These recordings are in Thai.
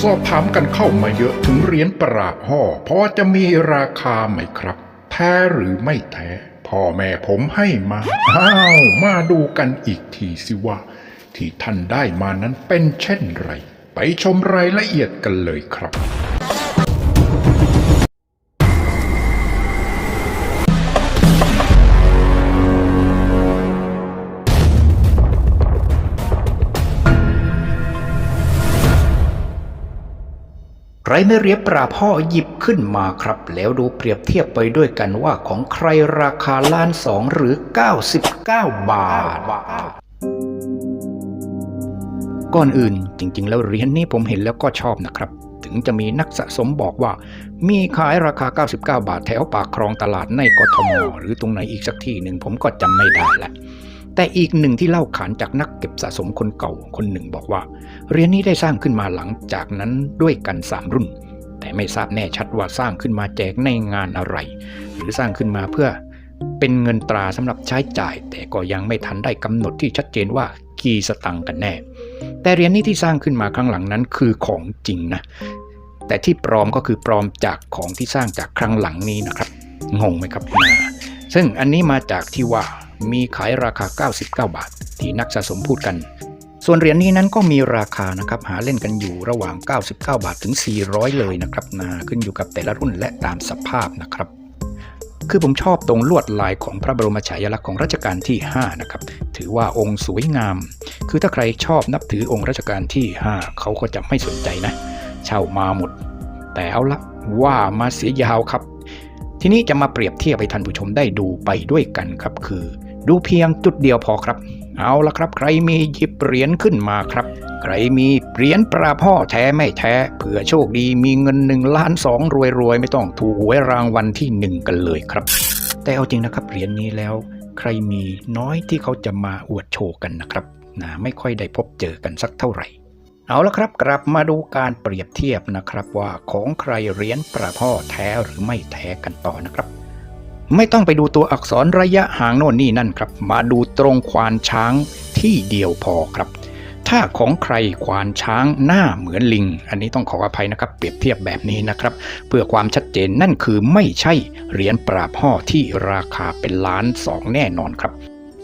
สอบถามกันเข้ามาเยอะถึงเหรียญประหลาดห่อพอจะมีราคาไหมครับ แท้หรือไม่แท้ พ่อแม่ผมให้มา อ้าว มาดูกันอีกทีสิว่า ที่ท่านได้มานั้นเป็นเช่นไร ไปชมรายละเอียดกันเลยครับ ใครไม่เรียบปราพ่อหยิบขึ้นมาครับ แล้วดูเปรียบเทียบไปด้วยกันว่าของใครราคาล้านสองหรือ 99 บาท ก่อนอื่นจริง ๆ แล้วเหรียญนี้ผมเห็นแล้วก็ชอบนะครับ ถึงจะมีนักสะสมบอกว่า มีขายราคา 99 บาทแถวปากคลองตลาดในกทมหรือตรงไหนอีกสักที่หนึ่งผมก็จำไม่ได้ละ แต่อีกหนึ่งที่เล่าขานจากนักเก็บสะสมคนเก่าคนหนึ่งบอกว่าเหรียญนี้ได้สร้างขึ้นมาหลังจากนั้นด้วยกันสามรุ่น แต่ไม่ทราบแน่ชัดว่าสร้างขึ้นมาแจกในงานอะไร หรือสร้างขึ้นมาเพื่อเป็นเงินตราสำหรับใช้จ่าย แต่ก็ยังไม่ทันได้กำหนดที่ชัดเจนว่ากี่สตังค์กันแน่ แต่เหรียญนี้ที่สร้างขึ้นมาครั้งหลังนั้นคือของจริงนะ แต่ที่ปลอมก็คือปลอมจากของที่สร้างจากครั้งหลังนี้นะครับงงไหมครับนะซึ่งอันนี้มาจากที่ว่า มีขายราคา 99 บาท ที่นักสะสมพูดกัน ส่วนเหรียญนี้นั้นก็มีราคานะครับหาเล่นกันอยู่ระหว่าง 99 บาทถึง 400 เลยนะครับนะขึ้นอยู่กับแต่ละรุ่นและตามสภาพนะครับคือผมชอบตรงลวดลายของพระบรมฉายาลักษณ์ของรัชกาลที่ 5 นะครับ ถือว่าองค์สวยงาม คือถ้าใครชอบนับถือองค์รัชกาลที่ 5 เขาก็จะไม่สนใจนะ เช่ามาหมด แต่เอาละว่ามาเสียยาวครับ ทีนี้จะมาเปรียบเทียบให้ท่านผู้ชมได้ดูไปด้วยกันครับ คือ ดูเพียงจุดเดียวพอครับ เอาละครับ ใครมีหยิบเหรียญขึ้นมาครับ ใครมีเหรียญปลาพ่อแท้ไม่แท้เผื่อโชคดีมีเงินหนึ่งล้านสองรวยรวยๆ ไม่ต้องถูกหวยรางวัลที่หนึ่งกันเลยครับ แต่เอาจริงนะครับ เหรียญนี้แล้ว ใครมีน้อยที่เขาจะมาอวดโชว์กันนะครับนะไม่ค่อยได้พบเจอกันสักเท่าไหร่เอาละครับ กลับมาดูการเปรียบเทียบนะครับว่าของใครเหรียญประพ่อแท้หรือไม่แท้กันต่อนะครับ ไม่ต้องไปดูตัวอักษรระยะห่างโน่นนี่นั่นครับ มาดูตรงควานช้างที่เดียวพอครับ ถ้าของใครควานช้างหน้าเหมือนลิง อันนี้ต้องขออภัยนะครับ เปรียบเทียบแบบนี้นะครับ เพื่อความชัดเจนนั่นคือไม่ใช่เหรียญปราบห่อที่ราคาเป็นล้านสองแน่นอนครับ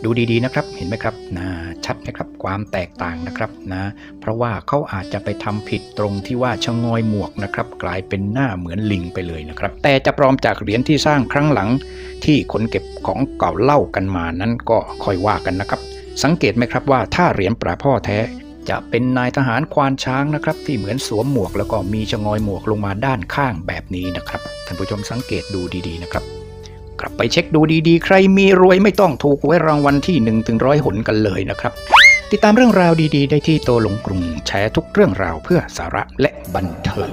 ดูดีๆนะครับเห็นไหมครับนะชัดไหมครับความแตกต่างนะครับนะเพราะว่าเขาอาจจะไปทำผิดตรงที่ว่าชะงอยหมวกนะครับกลายเป็นหน้าเหมือนลิงไปเลยนะครับ แต่จะปลอมจากเหรียญที่สร้างครั้งหลัง ที่คนเก็บของเก่าเล่ากันมานั้นก็ค่อยว่ากันนะครับ สังเกตไหมครับว่าถ้าเหรียญปลาพ่อแท้จะเป็นนายทหารควานช้างนะครับ ที่เหมือนสวมหมวกแล้วก็มีชะงอยหมวกลงมาด้านข้างแบบนี้นะครับท่านผู้ชมสังเกตดูดีๆนะครับ กลับไปเช็คดูดีๆ ใครมีรวยไม่ต้องถูกไว้รางวัลที่1ถึงร้อยหนกันเลยนะครับ ติดตามเรื่องราวดีๆ ได้ที่โตหลงกรุงแชร์ทุกเรื่องราวเพื่อสาระและบันเทิง